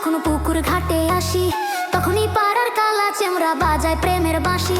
যখন পুকুর ঘাটে আসি তখনই পাড়ার কালা চেমরা বাজায় প্রেমের বাঁশি।